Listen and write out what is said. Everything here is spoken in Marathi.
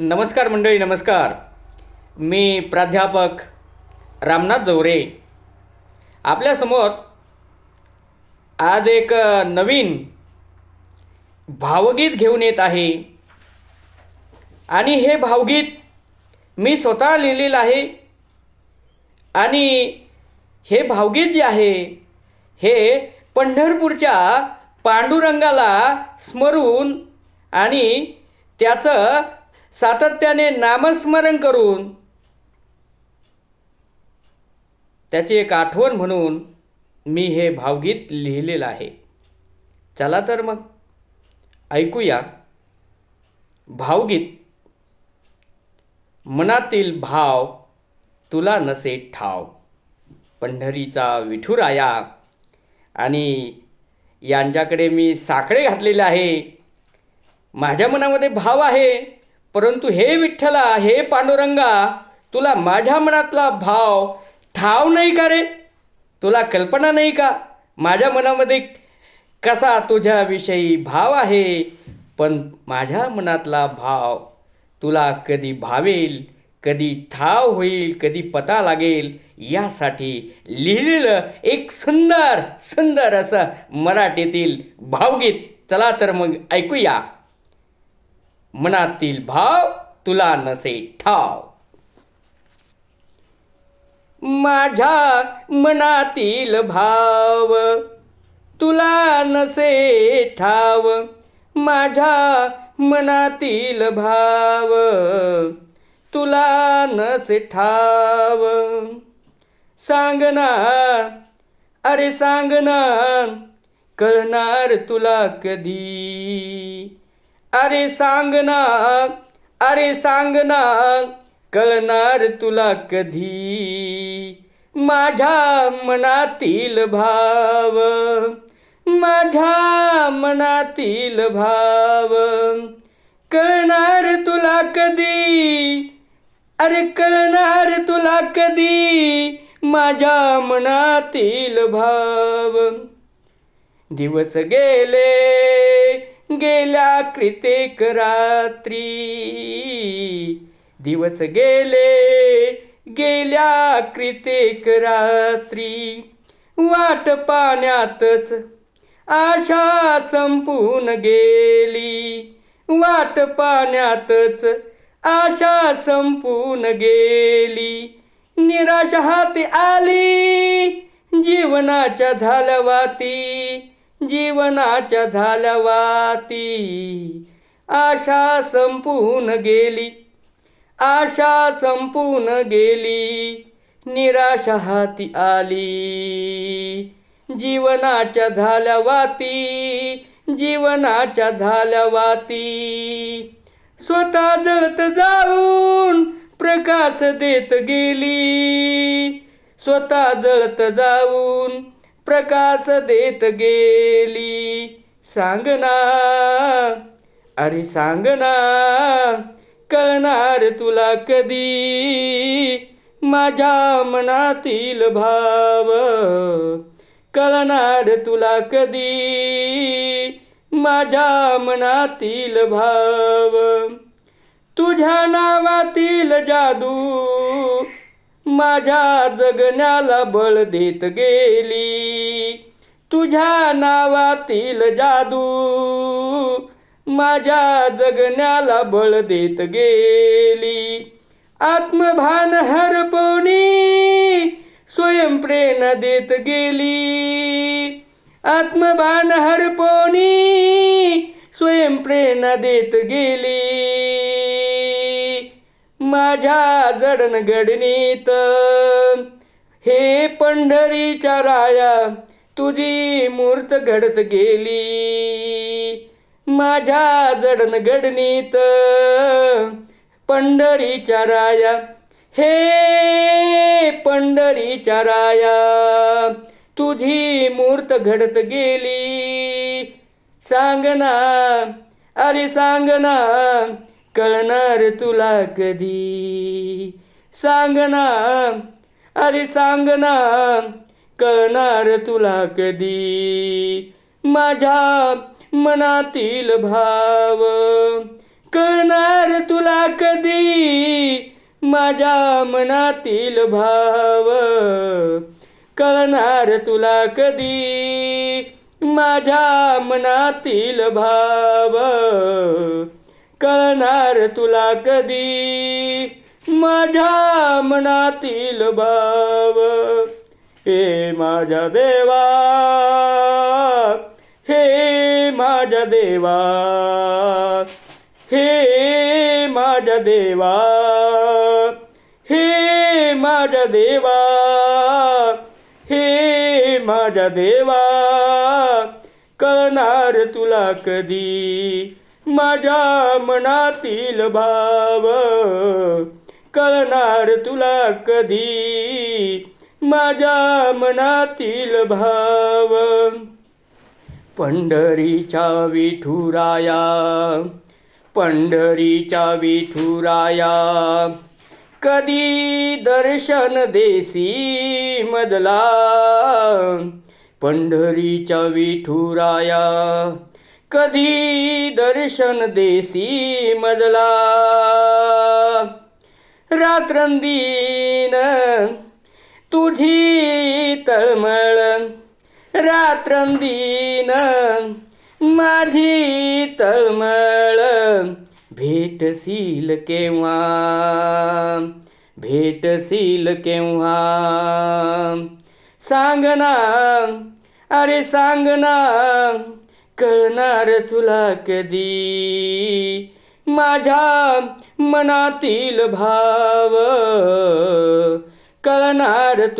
नमस्कार मंडळी नमस्कार. मी प्राध्यापक रामनाथ जवरे. आपल्यासमोर आज एक नवीन भावगीत घेऊन येत आहे. आणि हे भावगीत मी स्वतः लिहिलेलं आहे. आणि हे भावगीत जे आहे हे पंढरपूरच्या पांडुरंगाला स्मरून आणि त्याचं सातत्याने नामस्मरण करून त्याची एक आठवण म्हणून मी हे भावगीत लिहिलेलं आहे. चला तर मग ऐकूया. भावगीत. मनातील भाव तुला नसे ठाव. पंढरीचा विठुराया आणि यांच्याकडे मी साखळे घातलेले आहे. माझ्या मनामध्ये भाव आहे. परंतु हे विठ्ठला हे पांडुरंगा तुला माझ्या मनातला भाव ठाव नाही का रे? तुला कल्पना नाही का? माझ्या मनामध्ये कसा तुझ्याविषयी भाव आहे? पण माझ्या मनातला भाव तुला कधी भावेल कधी ठाव होईल कधी पता लागेल यासाठी लिहिलेलं एक सुंदर सुंदर असं मराठीतील भावगीत. चला तर मग ऐकूया. मनातील भाव तुला नसे ठाव. माझ्या मनातील भाव तुला नसे ठाव. माझ्या मनातील भाव तुला नसे ठाव. सांगना अरे सांगना कळणार तुला कधी? अरे सांगना अरे सांगना कळणार तुला कधी? माझ्या मनातील भाव माझ्या मनातील भाव कळणार तुला कधी? अरे कळणार तुला कधी? माझ्या मनातील भाव. दिवस गेले गेल्या कृतेक रात्री. दिवस गेले गेल्या कृतेक रात्री. वाट पाण्यातच आशा संपून गेली. वाट पाण्यातच आशा संपून गेली. निराशा हाती आली जीवनाच्या झाल्या वाती जीवनाच्या झाल्या वाती आशा संपून गेली. आशा संपून गेली. निराशा हाती आली. जीवनाच्या झाल्या वाती जीवनाच्या झाल्या वाती स्वतः जळत जाऊन प्रकाश देत गेली. स्वतः जळत जाऊन प्रकाश देत गेली. सांगना अरे सांगना कळणार तुला कधी? माझ्या मनातील भाव कळणार तुला कधी? माझ्या मनातील भाव तुझ्या नावातील जादू माझ्या जगण्याला बळ देत गेली. तुझ्या नावातील जादू माझ्या जगण्याला बळ देत गेली. आत्मभान हरपवणी स्वयंप्रेरणा देत गेली. आत्मभान हरपवणी स्वयंप्रेरणा देत गेली. माझ्या जडणघडणीत हे पंढरीच्या राया तुझी मूर्त घडत गेली. माझ्या जडणघडणीत पंढरीच्या राया हे पंढरीच्या राया तुझी मूर्त घडत गेली. सांगना अरे सांगना कळणार तुला कधी? सांगना अरे सांग ना कळणार तुला कधी? माझ्या मनातील भाव कळणार तुला कधी? माझ्या मनातील भाव कळणार तुला कधी? माझ्या मनातील भाव कळणार तुला कधी? माझ्या मनातील भाव. हे माझ्या देवा. हे माझ्या देवा. हे माझ्या देवा. हे माझ्या देवा. हे माझ्या देवा. कळणार तुला कधी? माझ्या मनातील भाव कळणार तुला कधी? माझ्या मनातील भाव. पंढरीच्या विठुराया पंढरीच्या विठुराया कधी दर्शन देसी मजला? पंढरीच्या विठुराया कधी दर्शन देसी मजला? रात्रंदीन तुझी तळमळ. रात्रंदीन माझी तळमळ. भेटशील केव्हा? भेटशील केव्हा? सांग ना. अरे सांग ना. कळणार तुला कधी? माझ्या मनातील भाव कळणार